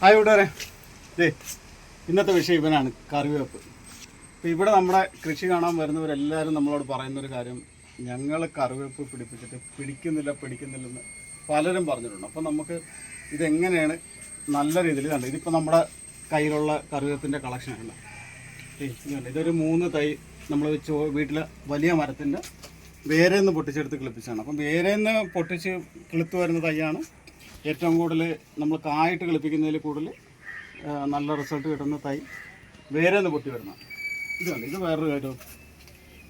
Hi ഇവിടെ ഇതേ ഇന്നത്തെ വിഷയം ഇവനാണ് കറിവേപ്പ്. അപ്പോൾ ഇവിടെ നമ്മുടെ കൃഷി കാണാൻ വരുന്നവരെല്ലാവരും നമ്മളോട് പറയുന്നൊരു കാര്യം ഞങ്ങൾ കറിവേപ്പ് പിടിപ്പിച്ചിട്ട് പിടിക്കുന്നില്ല പിടിക്കുന്നില്ലെന്ന് പലരും പറഞ്ഞിട്ടുണ്ട്. അപ്പോൾ നമുക്ക് ഇതെങ്ങനെയാണ് നല്ല രീതിയിൽ കണ്ടത്? ഇതിപ്പോൾ നമ്മുടെ കയ്യിലുള്ള കറിവേപ്പിന്റെ കളക്ഷനാണ് ഇതുണ്ട് ഇതൊരു മൂന്ന് തൈ നമ്മൾ ചോ വീട്ടിലെ വലിയ മരത്തിന്റെ വേരേന്ന് പൊട്ടിച്ചെടുത്ത് കിളിപ്പിച്ചാണ് അപ്പം വേരേന്ന് പൊട്ടിച്ച് കിളുത്ത് വരുന്ന തൈയാണ് ഏറ്റവും കൂടുതൽ നമ്മൾ കായിട്ട് കളിപ്പിക്കുന്നതിൽ കൂടുതൽ നല്ല റിസൾട്ട് കിട്ടുന്ന തൈ വേറെ നിന്ന് പൊട്ടി വരുന്ന ഇതുണ്ട് ഇത് വേറൊരു കാര്യം.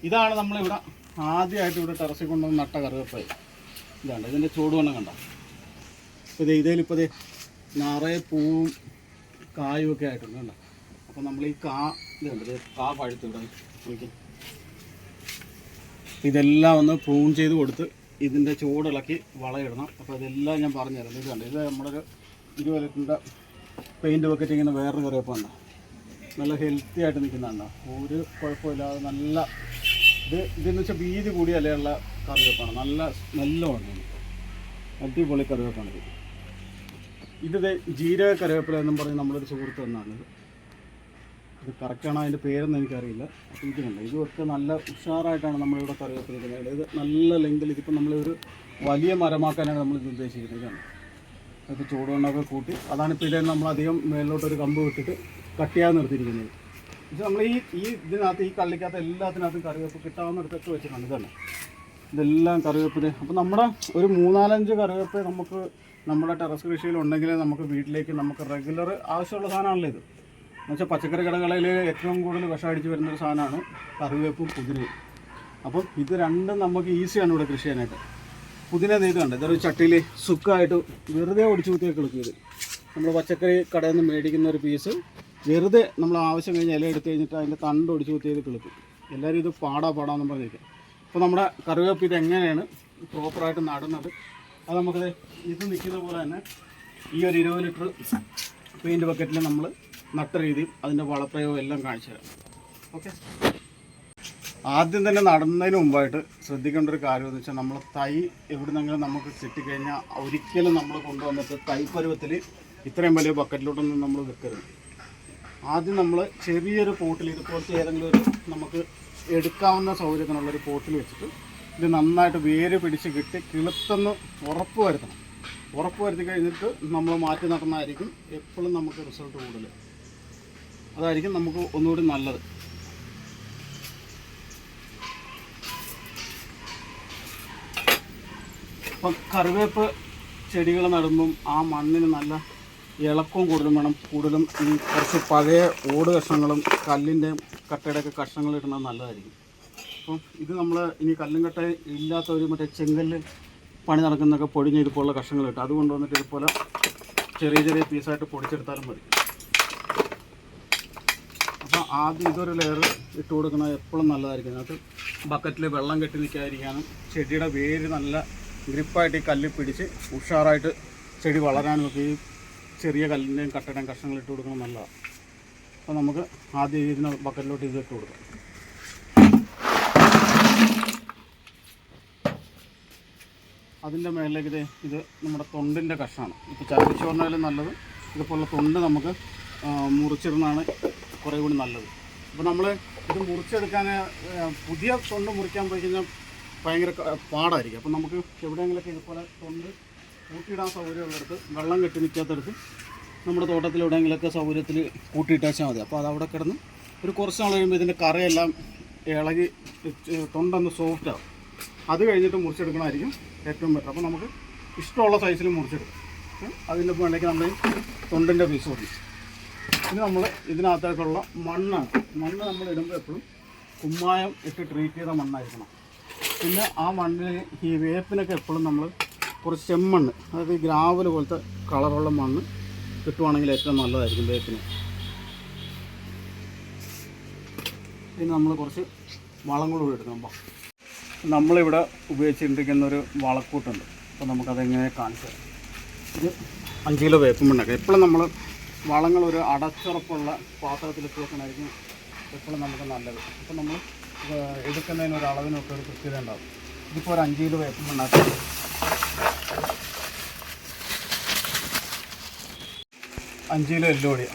ഇതാണ് നമ്മളിവിടെ ആദ്യമായിട്ട് ഇവിടെ ടെറസിൽ കൊണ്ടുവന്ന് നട്ട കറിവേപ്പായി ഇതാണ് ഇതിന്റെ ചൂടുവണ്ണം കണ്ട? ഇത് ഇതിലിപ്പോൾ ഇത് നിറയെ പൂവും കായും ഒക്കെ ആയിട്ടുണ്ട് കണ്ട? അപ്പോൾ നമ്മൾ ഈ കാ ഇതുണ്ട് ഇത് കാ പഴുത്ത് ഇവിടെ നോക്കി. ഇതെല്ലാം ഒന്ന് പ്രൂൺ ചെയ്ത് കൊടുത്ത് ഇതിന്റെ ചൂടിളക്കി വളയിടണം. അപ്പോൾ ഇതെല്ലാം ഞാൻ പറഞ്ഞു തരാം കണ്ടോ? ഇത് നമ്മുടെ ഒരു ഇരുപത് ലിറ്ററിന്റെ പെയിന്റ് ബക്കറ്റ് ഇങ്ങനെ വേറൊരു കറിവേപ്പുണ്ടോ. നല്ല ഹെൽത്തി ആയിട്ട് നിൽക്കുന്നുണ്ടോ. ഒരു കുഴപ്പമില്ലാതെ നല്ല ഇത് ഇതെന്ന് വെച്ചാൽ വീതി കൂടിയ ഇലയുള്ള കറിവേപ്പാണ്. നല്ല സ്മെല്ലുമാണ് അടിപൊളി കറിവേപ്പാണ് ഇത് ഇത് ജീരക കറിവേപ്പില എന്നും പറഞ്ഞ് നമ്മളൊരു സുഹൃത്ത് തന്നാണ്. ഇത് കറക്റ്റാണ് അതിന്റെ പേരൊന്നും എനിക്കറിയില്ല. ഇരിക്കുന്നുണ്ട് ഇതൊക്കെ നല്ല ഉഷാറായിട്ടാണ് നമ്മളിവിടെ കറിവേപ്പില ഇരിക്കുന്നത് ഇത് നല്ല ലെങ്തിൽ ഇതിപ്പോൾ നമ്മളൊരു വലിയ മരമാക്കാനാണ് നമ്മൾ ഇത് ഉദ്ദേശിക്കുന്നത്. ഇതാണ്. അതൊക്കെ ചൂടുവെണ്ണമൊക്കെ കൂട്ടി അതാണിപ്പോൾ ഇതിൽ നമ്മൾ അധികം കമ്പ് വിട്ടിട്ട് കട്ട് ചെയ്യാൻ നിർത്തിയിരിക്കുന്നത്. ഇത് നമ്മൾ ഈ ഈ ഇതിനകത്ത് ഈ കള്ളിക്കകത്ത് എല്ലാത്തിനകത്തും കറിവേപ്പ് കിട്ടാവുന്നിടത്തൊക്കെ വെച്ചിട്ടുണ്ട്. ഇതാണ്. ഇതെല്ലാം കറിവേപ്പിന് അപ്പോൾ നമ്മുടെ ഒരു മൂന്നാലഞ്ച് കറിവേപ്പ് നമുക്ക് നമ്മുടെ ടെറസ് കൃഷിയിൽ ഉണ്ടെങ്കിൽ നമുക്ക് വീട്ടിലേക്ക് നമുക്ക് റെഗുലർ ആവശ്യമുള്ള സാധനമാണല്ലോ ഇത്. എന്നുവെച്ചാൽ പച്ചക്കറി കടകളിൽ ഏറ്റവും കൂടുതൽ വിഷം അടിച്ച് വരുന്നൊരു സാധനമാണ് കറിവേപ്പും പുതിനയും. അപ്പം ഇത് രണ്ടും നമുക്ക് ഈസിയാണ് ഇവിടെ കൃഷി ചെയ്യാനായിട്ട്. പുതിന നെയ്ത് കണ്ട്? ഇതൊരു ചട്ടിയിൽ സുക്കായിട്ട് വെറുതെ ഒടിച്ചു കുത്തിയൊക്കെ കിടക്കും ഇത് നമ്മൾ പച്ചക്കറി കടയിൽ നിന്ന് മേടിക്കുന്ന ഒരു പീസ് വെറുതെ നമ്മൾ ആവശ്യം കഴിഞ്ഞ് ഇല എടുത്ത് കഴിഞ്ഞിട്ട് അതിന്റെ തണ്ട് ഒടിച്ചു കുത്തിയത് കിളുക്കും. എല്ലാവരും ഇത് പാടാ പാടാന്നും പറഞ്ഞിരിക്കും. അപ്പോൾ നമ്മുടെ കറിവേപ്പ് ഇത് എങ്ങനെയാണ് പ്രോപ്പറായിട്ട് നടുന്നത്? അത് നമുക്ക് ഇത് നിൽക്കുന്ന പോലെ തന്നെ ഈ ഒരു ഇരുപത് ലിറ്റർ പെയിന്റ് ബക്കറ്റിൽ നമ്മൾ നട്ട രീതിയും അതിന്റെ വളപ്രയോഗം എല്ലാം കാണിച്ചു തരാം. ഓക്കെ. ആദ്യം തന്നെ നടുന്നതിന് മുമ്പായിട്ട് ശ്രദ്ധിക്കേണ്ട ഒരു കാര്യം എന്ന് വെച്ചാൽ നമ്മൾ തൈ എവിടുന്നെങ്കിലും നമുക്ക് കിട്ടിക്കഴിഞ്ഞാൽ ഒരിക്കലും നമ്മൾ കൊണ്ടുവന്നിട്ട് തൈ പരുവത്തിൽ ഇത്രയും വലിയ ബക്കറ്റിലോട്ടൊന്നും നമ്മൾ വെക്കരുത്. ആദ്യം നമ്മൾ ചെറിയൊരു പോട്ടിൽ ഇതുപോലത്തെ ഏതെങ്കിലും ഒരു നമുക്ക് എടുക്കാവുന്ന സൗകര്യത്തിനുള്ളൊരു പോട്ടിൽ വെച്ചിട്ട് ഇത് നന്നായിട്ട് വേര് പിടിച്ച് കിട്ടി കിളുത്തെന്ന് ഉറപ്പ് വരുത്തണം. ഉറപ്പ് വരുത്തി കഴിഞ്ഞിട്ട് നമ്മൾ മാറ്റി നടന്നായിരിക്കും എപ്പോഴും നമുക്ക് റിസൾട്ട് കൂടുതൽ അതായിരിക്കും നമുക്ക് ഒന്നുകൂടി നല്ലത്. അപ്പം കറിവേപ്പ് ചെടികൾ നടുമ്പം ആ മണ്ണിന് നല്ല ഇളക്കവും കൂടുതലും വേണം. കൂടുതലും ഈ കുറച്ച് പഴയ ഓട് കഷ്ണങ്ങളും കല്ലിന്റെയും കട്ടയുടെയൊക്കെ കഷ്ണങ്ങൾ ഇടുന്നത് നല്ലതായിരിക്കും. അപ്പം ഇത് നമ്മൾ ഇനി കല്ലും കട്ട ഇല്ലാത്ത ഒരു മറ്റേ ചെങ്കല്ല് പണി നടക്കുന്നൊക്കെ പൊടിഞ്ഞ ഇതുപോലുള്ള കഷ്ണങ്ങൾ കിട്ടും അതുകൊണ്ട് വന്നിട്ട് ഇതുപോലെ ചെറിയ ചെറിയ പീസായിട്ട് പൊടിച്ചെടുത്താലും മതി. ആദ്യം ഇതൊരു ലെയർ ഇട്ട് കൊടുക്കുന്നത് എപ്പോഴും നല്ലതായിരിക്കും. അതിനകത്ത് ബക്കറ്റിൽ വെള്ളം കെട്ടി നിൽക്കാതിരിക്കാനും ചെടിയുടെ വേര് നല്ല ഗ്രിപ്പായിട്ട് ഈ കല്ലിൽ പിടിച്ച് ഉഷാറായിട്ട് ചെടി വളരാനും ഒക്കെ ഈ ചെറിയ കല്ലിന്റെയും കട്ടയുടെയും കഷ്ണങ്ങൾ ഇട്ട് കൊടുക്കുന്നത് നല്ലതാണ് അപ്പോൾ നമുക്ക് ആദ്യം ഇതിന് ബക്കറ്റിലോട്ട് ഇത് ഇട്ട് കൊടുക്കാം. അതിന്റെ മേലേക്ക് ഇത് ഇത് നമ്മുടെ തൊണ്ടിന്റെ കഷ്ണമാണ് ഇപ്പോൾ ചരടിച്ചോറിനായാലും നല്ലത്. ഇതുപോലുള്ള തൊണ്ട് നമുക്ക് ആ, മുറിച്ചിടുന്നതാണ് കുറേ കൂടി നല്ലത്. അപ്പോൾ നമ്മൾ ഇത് മുറിച്ചെടുക്കാൻ പുതിയ തൊണ്ട് മുറിക്കാൻ പോയി കഴിഞ്ഞാൽ ഭയങ്കര പാടായിരിക്കും. അപ്പോൾ നമുക്ക് എവിടെയെങ്കിലുമൊക്കെ ഇതുപോലെ തൊണ്ട് കൂട്ടിയിടാൻ സൗകര്യമുള്ളിടത്ത് വെള്ളം കെട്ടി നിൽക്കാത്തടത്ത് നമ്മുടെ തോട്ടത്തിൽ എവിടെയെങ്കിലുമൊക്കെ സൗകര്യത്തിൽ കൂട്ടിയിട്ടാച്ചാൽ മതി. അപ്പോൾ അത് അവിടെ കിടന്ന് ഒരു കുറച്ച് നാൾ കഴിയുമ്പോൾ ഇതിന്റെ കറയെല്ലാം ഇളകി തൊണ്ടൊന്ന് സോഫ്റ്റ് ആവും. അത് കഴിഞ്ഞിട്ട് മുറിച്ചെടുക്കണമായിരിക്കും ഏറ്റവും ബെറ്റർ അപ്പോൾ നമുക്ക് ഇഷ്ടമുള്ള സൈസിൽ മുറിച്ചെടുക്കാം. അതിന്റെ വേണമെങ്കിൽ നമ്മൾ തൊണ്ടിന്റെ പീസ് കൊടുക്കും. ഇനി നമ്മൾ ഇതിനകത്തേക്കുള്ള മണ്ണാണ് മണ്ണ് നമ്മൾ ഇടുമ്പോൾ എപ്പോഴും കുമ്മായം ഇട്ട് ട്രീറ്റ് ചെയ്ത മണ്ണായിരിക്കണം. പിന്നെ ആ മണ്ണിൽ ഈ വേപ്പിനൊക്കെ എപ്പോഴും നമ്മൾ കുറച്ച് ചെമ്മണ്ണ് അതായത് ഈ ഗ്രാവൽ പോലത്തെ കളറുള്ള മണ്ണ് കിട്ടുവാണെങ്കിൽ ഏറ്റവും നല്ലതായിരിക്കും വേപ്പിന്. ഇനി നമ്മൾ കുറച്ച് വളം കൂടി എടുക്കുമ്പോൾ നമ്മളിവിടെ ഉപയോഗിച്ചിരിക്കുന്ന ഒരു വളക്കൂട്ടുണ്ട്. അപ്പോൾ നമുക്കതെങ്ങനെ കാണിച്ചു തരാം. ഇത് അഞ്ച് കിലോ വേപ്പും മണ്ണൊക്കെ. എപ്പോഴും നമ്മൾ വളങ്ങൾ ഒരു അടച്ചുറപ്പുള്ള പാത്രത്തിൽ വെക്കണമായിരിക്കും എപ്പോഴും നമുക്ക് നല്ലത്. അപ്പോൾ നമ്മൾ എടുക്കുന്നതിന് ഒരു അളവിനൊക്കെ ഒരു കൃത്യത ഉണ്ടാവും. ഇതിപ്പോൾ ഒരു അഞ്ച് കിലോ വേപ്പം ഉണ്ടാക്കി. അഞ്ച് കിലോ എല്ലുപൊടി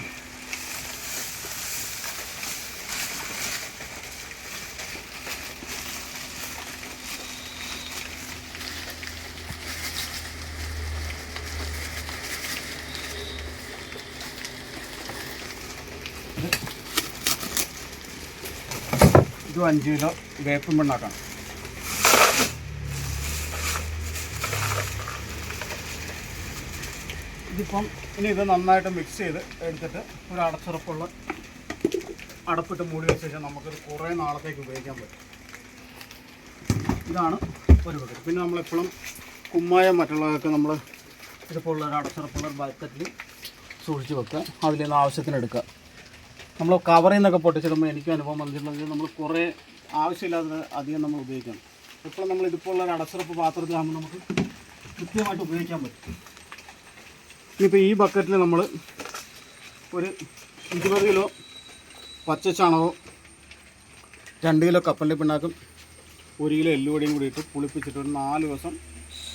ഇതും അഞ്ച് കിലോ വേപ്പും പെണ്ണാക്കാം ഇതിപ്പം ഇനി ഇത് നന്നായിട്ട് മിക്സ് ചെയ്ത് എടുത്തിട്ട് ഒരു അടച്ചുറപ്പുള്ള അടപ്പിട്ട് മൂടി വെച്ച് കഴിഞ്ഞാൽ നമുക്കിത് കുറേ നാളത്തേക്ക് ഉപയോഗിക്കാൻ പറ്റും. ഇതാണ് ഒരു ബക്കറ്റ് പിന്നെ നമ്മളെപ്പോഴും കുമ്മായം മറ്റുള്ളതൊക്കെ നമ്മൾ ഇതുപോലുള്ള ഒരു അടച്ചുറപ്പുള്ള ബക്കറ്റിൽ സൂക്ഷിച്ച് വെക്കുക. അതിൽ നിന്ന് ആവശ്യത്തിന് എടുക്കുക നമ്മൾ കവറിൽ നിന്നൊക്കെ പൊട്ടിച്ചിടുമ്പോൾ എനിക്ക് അനുഭവം വന്നിട്ടുള്ളത് നമ്മൾ കുറേ ആവശ്യമില്ലാതെ അധികം നമ്മൾ ഉപയോഗിക്കണം. എപ്പോഴും നമ്മൾ ഇതുപോലുള്ള ഒരു അടച്ചുറപ്പ് പാത്രത്തിലാകുമ്പോൾ നമുക്ക് കൃത്യമായിട്ട് ഉപയോഗിക്കാൻ പറ്റും. ഇനിയിപ്പോൾ ഈ ബക്കറ്റിൽ നമ്മൾ ഒരു ഇരുപത് കിലോ പച്ച ചാണകവും രണ്ട് കിലോ കപ്പലിന്റെ പിണ്ണാക്കും ഒരു കിലോ എല്ലുപൊടിയും കൂടി ഇട്ട് പുളിപ്പിച്ചിട്ട് ഒരു നാല് ദിവസം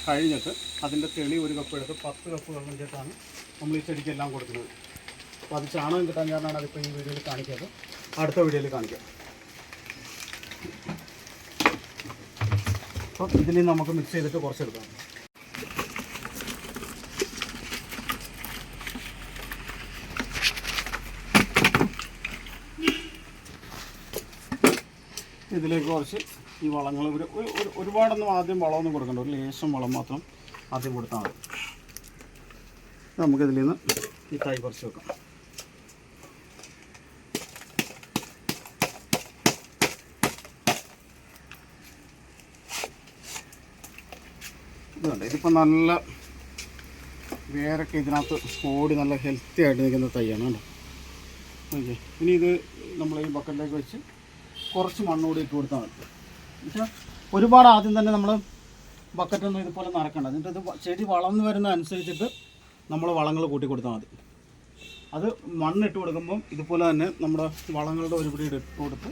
കഴിഞ്ഞിട്ട് അതിന്റെ തെളി ഒരു കപ്പ് എടുത്ത് പത്ത് കപ്പ് വെള്ളം ചേർത്താണ് നമ്മൾ ഈ ചെടിക്കെല്ലാം കൊടുക്കുന്നത്. അപ്പോൾ അത് ചാണകം കിട്ടാൻ കാരണമാണ് അതിപ്പോൾ ഈ വീഡിയോയിൽ കാണിക്കാറ് അടുത്ത വീഡിയോയിൽ കാണിക്കാം. അപ്പം ഇതിൽ നമുക്ക് മിക്സ് ചെയ്തിട്ട് കുറച്ചെടുക്കാം. ഇതിലേക്ക് കുറച്ച് ഈ വളങ്ങൾ ഒരു- ഒരുപാടൊന്നും ആദ്യം വളമൊന്നും കൊടുക്കണ്ട. ഒരു ലേശം വളം മാത്രം ആദ്യം കൊടുത്താൽ മതി. നമുക്കിതിൽ നിന്ന് ഈ തൈ കുറച്ച് വെക്കാം. ഇതുണ്ട്. ഇതിപ്പോൾ നല്ല വേരൊക്കെ ഇതിനകത്ത് ഓടി നല്ല ഹെൽത്തി ആയിട്ട് നിൽക്കുന്ന തൈയാണ് കേട്ടോ ഓക്കെ. ഇനി ഇത് നമ്മൾ ഈ ബക്കറ്റിലേക്ക് വെച്ച് കുറച്ച് മണ്ണ് കൂടി ഇട്ട് കൊടുത്താൽ മതി. എന്നുവെച്ചാൽ ഒരുപാട് ആദ്യം തന്നെ നമ്മൾ ബക്കറ്റൊന്നും ഇതുപോലെ നിറക്കണ്ട എന്നിട്ട് ഇത് ചെടി വളർന്നു വരുന്ന അനുസരിച്ചിട്ട് നമ്മൾ വളങ്ങൾ കൂട്ടി കൊടുത്താൽ മതി. അത് മണ്ണിട്ട് കൊടുക്കുമ്പം ഇതുപോലെ തന്നെ നമ്മുടെ വളങ്ങളുടെ ഒരുപടി ഇട്ട് കൊടുത്ത്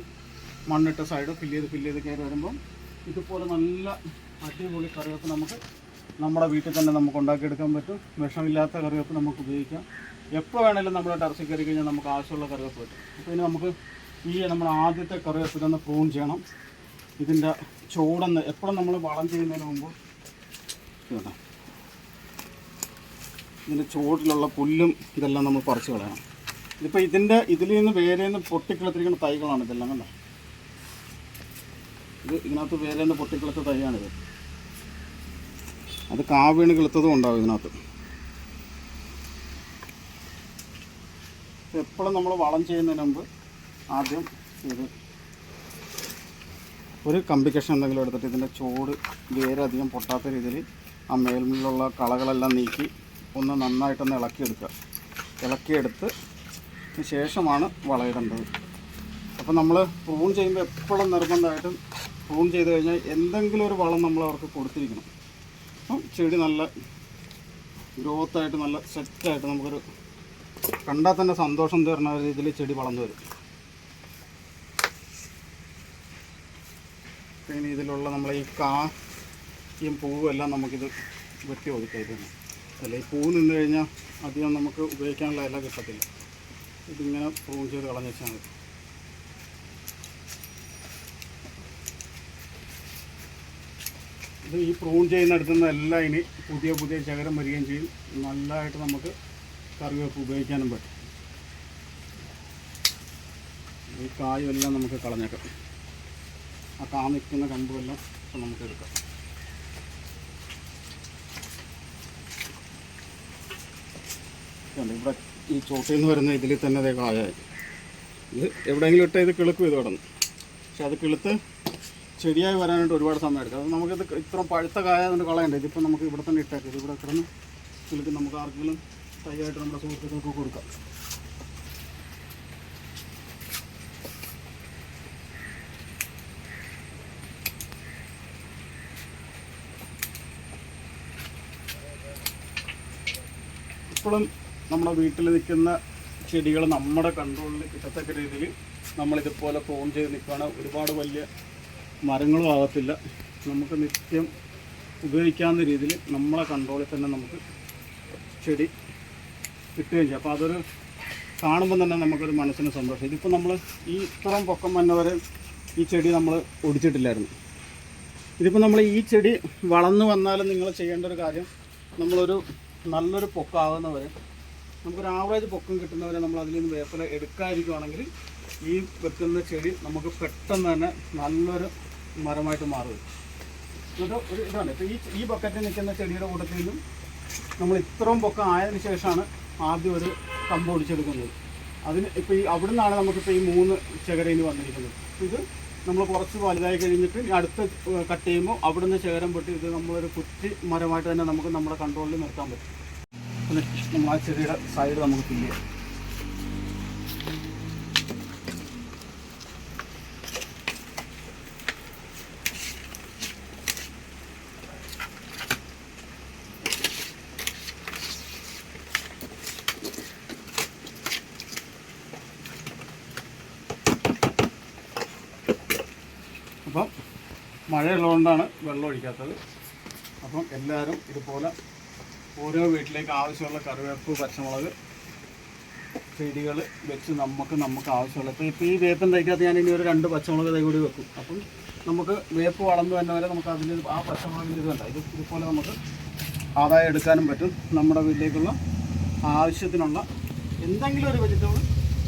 മണ്ണിട്ട സൈഡ് ഫില്ല് ചെയ്ത് ഫില്ല് ചെയ്ത് കയറി വരുമ്പം ഇതുപോലെ നല്ല അടിപൊളി കറിവേപ്പ് നമുക്ക് നമ്മുടെ വീട്ടിൽ തന്നെ നമുക്ക് ഉണ്ടാക്കിയെടുക്കാൻ പറ്റും. വിഷമില്ലാത്ത കറിവേപ്പ് നമുക്ക് ഉപയോഗിക്കാം. എപ്പോൾ വേണമെങ്കിലും നമ്മുടെ ടെറസിൽ കയറി കഴിഞ്ഞാൽ നമുക്ക് ആവശ്യമുള്ള കറിവേപ്പ് കിട്ടും. അപ്പോൾ ഇനി നമുക്ക് ഈ നമ്മുടെ ആദ്യത്തെ കറിവേപ്പ് ഇതൊന്ന് പ്രൂൺ ചെയ്യണം. ഇതിന്റെ ചൂടെന്ന് എപ്പോഴും നമ്മൾ വളം ചെയ്യുന്നതിന് മുമ്പ് കേട്ടോ ഇതിന്റെ ചുവട്ടിലുള്ള പുല്ലും ഇതെല്ലാം നമ്മൾ പറിച്ച് കളയണം. ഇതിപ്പോൾ ഇതിന്റെ ഇതിൽ നിന്ന് വേരെ നിന്ന് പൊട്ടിക്കിളത്തിരിക്കുന്ന തൈകളാണ് ഇതെല്ലാം കണ്ടോ? ഇത് ഇതിനകത്ത് വേരെ നിന്ന് പൊട്ടിക്കിളത്ത തൈയാണിത്. അത് കാവീണ് കിളുത്തതും ഉണ്ടാവും ഇതിനകത്ത്. എപ്പോഴും നമ്മൾ വളം ചെയ്യുന്നതിന് മുമ്പ് ആദ്യം ഇത് ഒരു കമ്പി എന്തെങ്കിലും എടുത്തിട്ട് ഇതിന്റെ ചോട് വേരധികം പൊട്ടാത്ത രീതിയിൽ ആ മേൽമുള്ള കളകളെല്ലാം നീക്കി ഒന്ന് നന്നായിട്ടൊന്ന് ഇളക്കിയെടുക്കുക. ഇളക്കിയെടുത്ത് ശേഷമാണ് വളയിടേണ്ടത് അപ്പോൾ നമ്മൾ പ്രൂൺ ചെയ്യുമ്പോൾ എപ്പോഴും നിർബന്ധമായിട്ടും പ്രൂൺ ചെയ്ത് കഴിഞ്ഞാൽ എന്തെങ്കിലും ഒരു വളം നമ്മൾ അവർക്ക് കൊടുത്തിരിക്കണം. അപ്പം ചെടി നല്ല ഗ്രോത്തായിട്ട് നല്ല സെറ്റായിട്ട് നമുക്കൊരു കണ്ടാൽ തന്നെ സന്തോഷം തരുന്ന രീതിയിൽ ചെടി വളർന്നു വരും. പിന്നെ ഇതിലുള്ള നമ്മൾ ഈ കായും പൂവെല്ലാം നമുക്കിത് വെട്ടി ഒതുക്കായിരുന്നു അല്ല? ഈ പൂ നിന്ന് കഴിഞ്ഞാൽ അധികം നമുക്ക് ഉപയോഗിക്കാനുള്ള ഇല കിട്ടത്തില്ല. ഇതിങ്ങനെ പ്രൂൺ ചെയ്ത് കളഞ്ഞു വെച്ചാൽ മതി. ഇത് ഈ പ്രൂൺ ചെയ്യുന്നിടത്തു നിന്ന് എല്ലാം ഇനി പുതിയ പുതിയ ശകരം വരികയും ചെയ്യും. നല്ലതായിട്ട് നമുക്ക് കറിവേപ്പ് ഉപയോഗിക്കാനും പറ്റും. ഈ കായുമെല്ലാം നമുക്ക് കളഞ്ഞേക്കാം. ആ കാ നിൽക്കുന്ന കമ്പുമെല്ലാം ഇപ്പം നമുക്ക് എടുക്കാം. ഇവിടെ ഈ ചോട്ടയിൽ നിന്ന് വരുന്ന ഇതിൽ തന്നെ അതേ കായായി. ഇത് എവിടെയെങ്കിലും ഇട്ട് ഇത് കിളുക്കും ഇത് കിടന്നു. പക്ഷെ അത് കിളുത്ത് ചെടിയായി വരാനായിട്ട് ഒരുപാട് സമയം എടുക്കും അത് നമുക്കിത് ഇത്ര പഴുത്ത കായതുകൊണ്ട് കൊണ്ട് കളയണ്ട. ഇതിപ്പോൾ നമുക്ക് ഇവിടെ തന്നെ ഇട്ടേക്കാം. ഇത് ഇവിടെ കിടന്ന് ഇതിലേക്ക് നമുക്ക് ആർക്കെങ്കിലും തയ്യായിട്ട് നമ്മുടെ സുഹൃത്തുക്കൾക്ക് കൊടുക്കാം. ഇപ്പോഴും നമ്മുടെ വീട്ടിൽ നിൽക്കുന്ന ചെടികൾ നമ്മുടെ കൺട്രോളിൽ കിട്ടത്തക്ക രീതിയിൽ നമ്മളിതുപോലെ ഫോൺ ചെയ്ത് നിൽക്കുകയാണ്. ഒരുപാട് വലിയ മരങ്ങളും ആകത്തില്ല. നമുക്ക് നിത്യം ഉപയോഗിക്കാവുന്ന രീതിയിൽ നമ്മളെ കൺട്രോളിൽ തന്നെ നമുക്ക് ചെടി കിട്ടുകയും ചെയ്യും. അപ്പോൾ അതൊരു കാണുമ്പോൾ തന്നെ നമുക്കൊരു മനസ്സിന് സന്തോഷം. ഇതിപ്പോൾ നമ്മൾ ഈ ഇത്രയും പൊക്കം വന്നവരെ ഈ ചെടി നമ്മൾ ഒടിച്ചിട്ടില്ലായിരുന്നു. ഇതിപ്പോൾ നമ്മൾ ഈ ചെടി വളർന്നു വന്നാലും നിങ്ങൾ ചെയ്യേണ്ട ഒരു കാര്യം നമ്മളൊരു നല്ലൊരു പൊക്കാവുന്നവരെ നമുക്കൊരു ആവറേജ് പൊക്കം കിട്ടുന്നവരെ നമ്മൾ അതിൽ നിന്ന് വേപ്പില എടുക്കാതിരിക്കുവാണെങ്കിൽ ഈ വെക്കുന്ന ചെടി നമുക്ക് പെട്ടെന്ന് തന്നെ നല്ലൊരു മരമായിട്ട് മാറും. എന്നിട്ട് ഒരു ഇതാണ്. ഇപ്പോൾ ഈ ഈ ബക്കറ്റിൽ നിൽക്കുന്ന ചെടിയുടെ കൂട്ടത്തിൽ നിന്നും നമ്മൾ ഇത്രയും പൊക്കം ആയതിനു ശേഷമാണ് ആദ്യം ഒരു കമ്പ് ഒടിച്ചെടുക്കുന്നത്. അതിന് ഇപ്പോൾ ഈ അവിടെ നിന്നാണ് നമുക്കിപ്പോൾ ഈ മൂന്ന് ചകരയിൽ വന്നിരിക്കുന്നത്. ഇത് നമ്മൾ കുറച്ച് വലുതായി കഴിഞ്ഞിട്ട് അടുത്ത കട്ട് ചെയ്യുമ്പോൾ അവിടെ നിന്ന് ശേഖരം പൊട്ടി ഇത് നമ്മളൊരു കുറ്റി മരമായിട്ട് തന്നെ നമുക്ക് നമ്മുടെ കൺട്രോളിൽ നിർത്താൻ പറ്റും. നമ്മൾ ആ ചെടിയുടെ സൈഡ് നമുക്ക് ഫില്ല് ചെയ്യാം അപ്പം മഴയുള്ളതുകൊണ്ടാണ് വെള്ളം ഒഴിക്കാത്തത്. അപ്പം എല്ലാവരും ഇതുപോലെ ഓരോ വീട്ടിലേക്ക് ആവശ്യമുള്ള കറിവേപ്പ് പച്ചമുളക് ചെടികൾ വെച്ച് നമുക്ക് നമുക്ക് ആവശ്യമുള്ള ഇപ്പോൾ ഈ വേപ്പൻ തയ്ക്കാത്ത ഞാൻ ഇനി ഒരു രണ്ട് പച്ചമുളക് തൈ കൂടി വെക്കും. അപ്പം നമുക്ക് വേപ്പ് വളർന്നു തന്നെ വരെ നമുക്ക് അതിൽ ആ പച്ചമുളകിന്റെ ഇത് വേണ്ട. ഇത് ഇതുപോലെ നമുക്ക് ആദായം എടുക്കാനും പറ്റും. നമ്മുടെ വീട്ടിലേക്കുള്ള ആവശ്യത്തിനുള്ള എന്തെങ്കിലും ഒരു വെജിറ്റബിൾ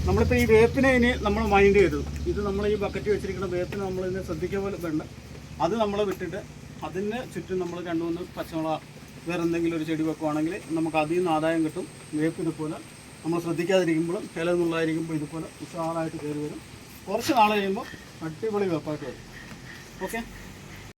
നമ്മളിപ്പോൾ ഈ വേപ്പിനെ ഇനി നമ്മൾ മൈൻഡ് ചെയ്തു. ഇത് നമ്മൾ ഈ ബക്കറ്റ് വെച്ചിരിക്കുന്ന വേപ്പിനെ നമ്മൾ ഇതിനെ ശ്രദ്ധിക്കുക പോലെ വേണ്ട. അത് നമ്മൾ വിട്ടിട്ട് അതിന് ചുറ്റും നമ്മൾ രണ്ട് മൂന്ന് പച്ചമുളക് വേറെ എന്തെങ്കിലും ഒരു ചെടി വെക്കുവാണെങ്കിൽ നമുക്ക് അതിൽ നിന്ന് ആദായം കിട്ടും. വേപ്പ് ഇതുപോലെ നമ്മൾ ശ്രദ്ധിക്കാതിരിക്കുമ്പോഴും ചില നിന്നുള്ളതായിരിക്കുമ്പോൾ ഇതുപോലെ ഉഷാറായിട്ട് കയറി വരും. കുറച്ച് നാൾ കഴിയുമ്പോൾ അടിപൊളി വേപ്പായിട്ട് വരും. ഓക്കെ?